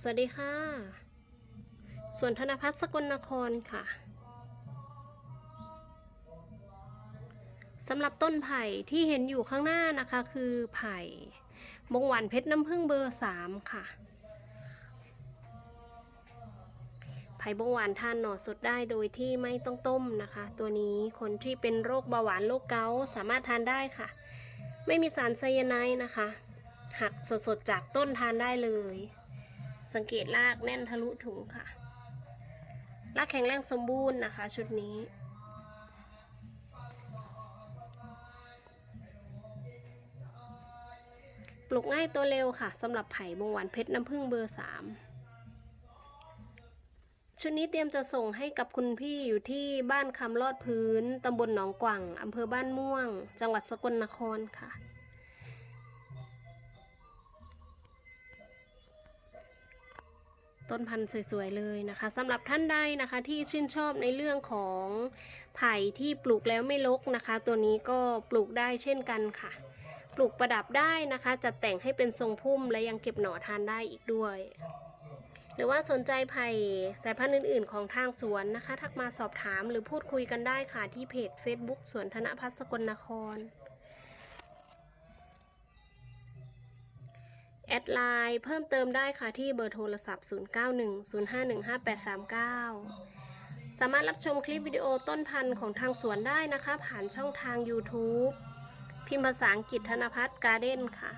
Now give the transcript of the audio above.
สวัสดีค่ะ ส่วนธนพัฒน์สกลนครค่ะสำหรับต้นไผ่ที่เห็นอยู่ข้างหน้านะคะคือไผ่บงหวานเพชรน้ำผึ้งเบอร์สามค่ะ ไผ่บงหวานทานหน่อสดได้โดยที่ไม่ต้องต้มนะคะ ตัวนี้คนที่เป็นโรคเบาหวานโรคเกาต์สามารถทานได้ค่ะ ไม่มีสารไซยาไนด์นะคะ หักสดๆจากต้นทานได้เลย สังเกตรากแน่นทะลุถุงค่ะ รากแข็งแรงสมบูรณ์นะคะ ชุดนี้ ปลูกง่ายตัวเร็วค่ะสำหรับไผ่บงหวานเพชรน้ำผึ้งเบอร์สามชุดนี้เตรียมจะส่งให้กับคุณพี่อยู่ที่บ้านคำลอดพื้น ตำบลหนองกว่างอำเภอบ้านม่วง จังหวัดสกลนครค่ะ ต้นพันธุ์สวยๆเลยนะคะสำหรับท่านใดนะคะที่ชื่นชอบในเรื่องของไผ่ที่ปลูกแล้วไม่รกนะคะ ตัวนี้ก็ปลูกได้เช่นกันค่ะ ปลูกประดับได้นะคะ จัดแต่งให้เป็นทรงพุ่มและยังเก็บหน่อทานได้อีกด้วย หรือว่าสนใจไผ่สายพันธุ์อื่น ๆ ของทางสวนนะคะ ทักมาสอบถามหรือพูดคุยกันได้ค่ะที่เพจ Facebook สวนธนพัฒสกลนคร แอดไลน์เพิ่มเติมได้ค่ะที่เบอร์โทรศัพท์ 0910515839 สามารถรับชมคลิปวิดีโอต้นพันธุ์ของทางสวนได้นะคะ ผ่านช่องทาง YouTube พิมพ์ภาษาอังกฤษธนพัฒน์การ์เด้นค่ะ